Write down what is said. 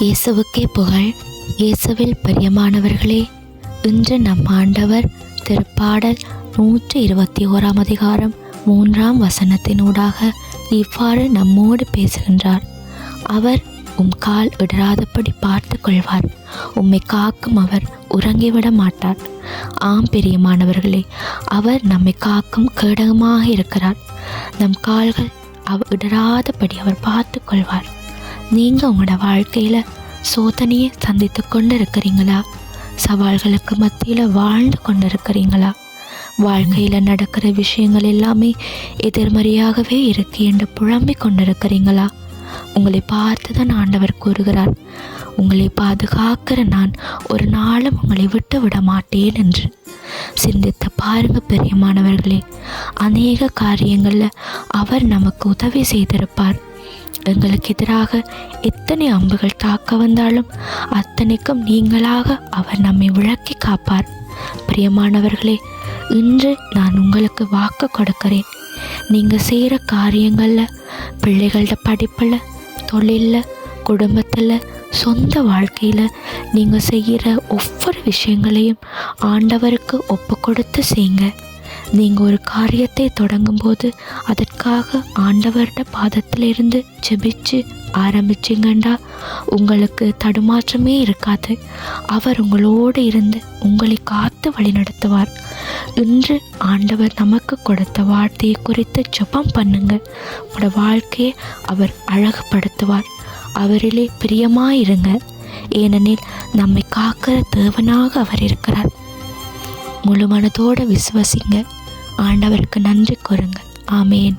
இயேசுவுக்கே புகழ். இயேசுவில் பிரியமானவர்களே இன்று நம் ஆண்டவர் திருப்பாடல் நூற்றி இருபத்தி ஓராம் அதிகாரம் மூன்றாம் வசனத்தினூடாக இவ்வாறு நம்மோடு பேசுகின்றார். அவர் உம் கால் இடராதபடி பார்த்து கொள்வார். உம்மை காக்கும் அவர் உறங்கிவிட மாட்டார். ஆம் பிரியமானவர்களே அவர் நம்மை காக்கும் கேடகமாக இருக்கிறார். நம் கால்கள் அவ் இடராதபடி அவர் பார்த்து கொள்வார். நீங்கள் உங்களோட வாழ்க்கையில் சோதனையை சந்தித்து கொண்டு இருக்கிறீங்களா சவால்களுக்கு மத்தியில் வாழ்ந்து கொண்டு இருக்கிறீங்களா வாழ்க்கையில் நடக்கிற விஷயங்கள் எல்லாமே எதிர்மறையாகவே இருக்கு என்று புலம்பிக் கொண்டிருக்கிறீங்களா? உங்களை பார்த்து தான் ஆண்டவர் கூறுகிறார். உங்களை பாதுகாக்கிற நான் ஒரு நாளும் உங்களை விட்டு விட மாட்டேன் என்று. சிந்தித்து பாருங்க பெரியமானவர்களே அநேக காரியங்களில் அவர் நமக்கு உதவி செய்திருப்பார். எங்களுக்கு எதிராக எத்தனை அம்புகள் தாக்க வந்தாலும் அத்தனைக்கும் நீங்களாக அவர் நம்மை விளக்கி காப்பார். பிரியமானவர்களே இன்று நான் உங்களுக்கு வாக்கு கொடுக்கிறேன். நீங்கள் செய்கிற காரியங்களில் பிள்ளைகளோட படிப்பில் தொழிலில் குடும்பத்தில் சொந்த வாழ்க்கையில் நீங்கள் செய்கிற ஒவ்வொரு விஷயங்களையும் ஆண்டவருக்கு ஒப்பு கொடுத்து செய்யுங்க. நீங்கள் ஒரு காரியத்தை தொடங்கும்போது அதற்காக ஆண்டவர்கிட்ட பாதத்திலிருந்து ஜெபிச்சு ஆரம்பிச்சிங்கண்டா. உங்களுக்கு தடுமாற்றமே இருக்காது. அவர் உங்களோடு இருந்து உங்களை காத்து வழிநடத்துவார். இன்று ஆண்டவர் நமக்கு கொடுத்த வார்த்தையை குறித்து ஜெபம் பண்ணுங்க. உங்களோட வாழ்க்கையை அவர் அழகுபடுத்துவார். அவரிலே பிரியமாயிருங்க. ஏனெனில் நம்மை காக்கிற தேவனாக அவர் இருக்கிறார். முழு மனதோடு விசுவசிங்க. ஆண்டவருக்கு நன்றி கூறுங்க ஆமேன்.